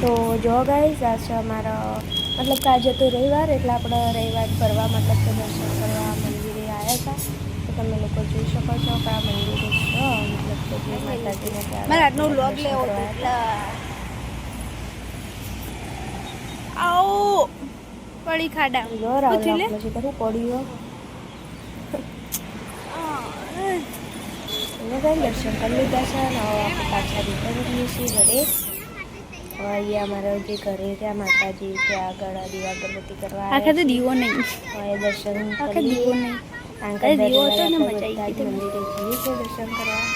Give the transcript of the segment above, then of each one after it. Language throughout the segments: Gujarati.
તો જો ગાઈઝ આ છે અમારો મતલબ કે આજે તો રવિવાર એટલે આપણે રવિવાર ફરવા મતલબ કે દર્શન કરવા મંદિરે આવ્યા હતા. તો તમે લોકો જોઈ શકો છો કે આ મંદિરે છે મતલબ કે જે માતાજીને ત્યાં આજનો વ્લોગ લેવો આવો પડી ખાડા. જો રાહુલ પૂછી લે. પછી કરું પડ્યો. એને કઈ દર્શન કરી લીધા છે અને પાછા રિટર્ન છીએ ઘરે. અહીંયા અમારા જે ઘરે ત્યાં માતાજી ત્યાં આગળ દીવા અગરબત્તી કરવા આખા તો દીવો નહીં. હવે દર્શન આખા દીવો. નહીં કે દીવો હતો ને, મજા આવી ગઈ મંદિરે જઈએ છીએ દર્શન કરવા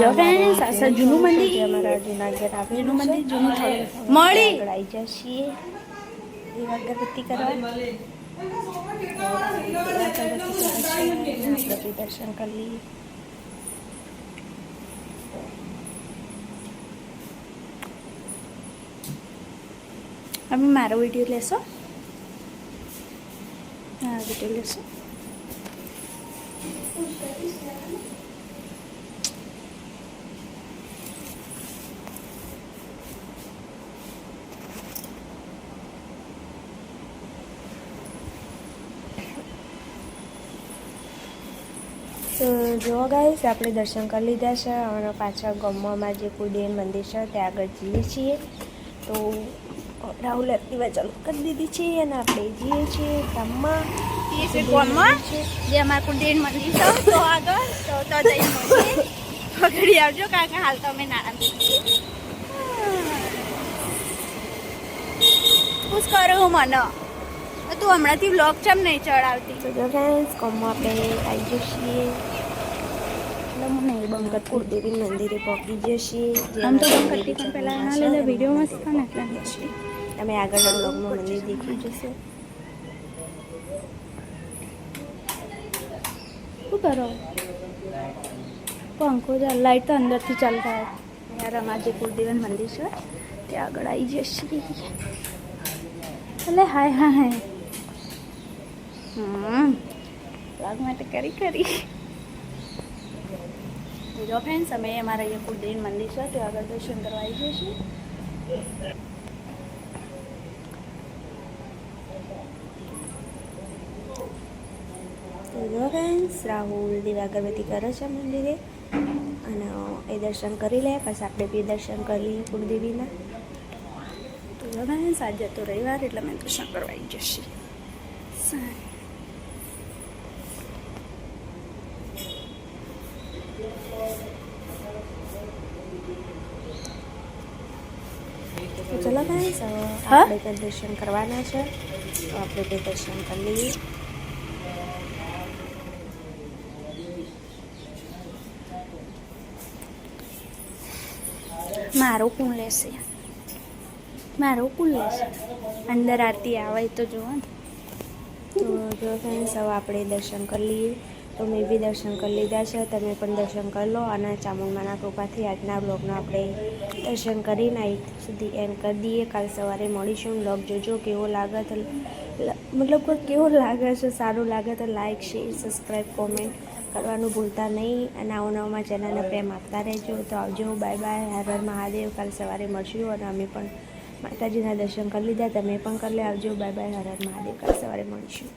જો friends, આ જૂનું મંદિર. અમારા જુનાગઢ આવેલું જૂનું મંદિર, જૂનું થોડું. મળી. આવી જાય દીવા અગરબત્તી કરવા દર્શન કરી લઈએ તમે મારો વીડિયો લેશો હા વીડિયો લેશો તો જોવા ગાઈસ આપણે દર્શન કરી લીધા છે, અને પાછા ગમવામાં જે કુલદેવ મંદિર છે, ત્યાં આગળ જઈએ છીએ. તો રાહુલ એક્ટિવા ચાલુ કરી દીધી છે અને આપણે જઈએ છીએ ગામમાં. એ છે કોમમાં જે અમારા કુલદેવ મંદિર છે. તો આગળ તો તો જઈ મળીએ પકડી આવજો કારણ કે હાલ તો અમે નાણા ખુશ કરું મને. તું હમણાંથી ચમ નહીં ચડાવતી? તો જો ફ્રેન્ડ્સ ગામમાં આપણે આવી જઈએ કુળદેવી મંદિરે પહોંચી જશે આમ તો પણ પહેલાં વિડીયોમાં એટલે. તમે આગળના બ્લોગમાં મંદિર દેખી જશે. શું કરો? પંખો ચાલ લાઈટ તો અંદરથી ચાલતા હોય યાર અમાર જે કુલદેવન મંદિર છે. ત્યાં આગળ આવી જશે એટલે હાય હા હાય. હમ. લાગ માટે કરી કરી. જો ફ્રેન્ડ્સ અમે અમારા અહીંયા કુલદેવન મંદિર છે. ત્યાં આગળ દર્શન કરવા આવી જઈશું જો ફ્રેન્ડ્સ રાહુલ દીવા અગરબત્તી કરે છે મંદિરે. અને એ દર્શન કરી લે પછી આપણે બી દર્શન કરી લઈએ કુળદેવીના. તો હેલો ફ્રેન્ડ્સ આજે તો રવિવાર એટલે મેં દર્શન કરવા આવી જશે. ચલો ફ્રેન્ડ્સ આપણે દર્શન કરવાના છે. તો આપણે દર્શન કરી લઈએ. મારો કુણ લેશે. મારો કુણ લેશે. અંદર આરતી આવે તો જુઓ તો જો ફ્રેન્ડ્સ હવે આપણે દર્શન કરી લઈએ. તો મેં બી દર્શન કરી લીધા છે. તમે પણ દર્શન કરી લો અને ચામુંડમાના કૃપાથી આજના બ્લોગનો આપણે દર્શન કરીને અહીં સુધી એન્ડ કરી દઈએ. કાલ સવારે મળીશું. બ્લોગ જોજો, કેવો લાગે તો મતલબ કેવો લાગે છે, સારું લાગે તો લાઇક શેર સબસ્ક્રાઈબ કોમેન્ટ કરવાનું ભૂલતા નહીં અને આવો નવામાં ચેનલને પ્રેમ આપતા રહેજો. તો આવજો. Bye bye. હર હર મહાદેવ. કાલ સવારે મળશું અને અમે પણ માતાજીના દર્શન કરી લીધા. તમે પણ કરી લે આવજો બાય બાય. હર હર મહાદેવ. કાલ સવારે મળીશું.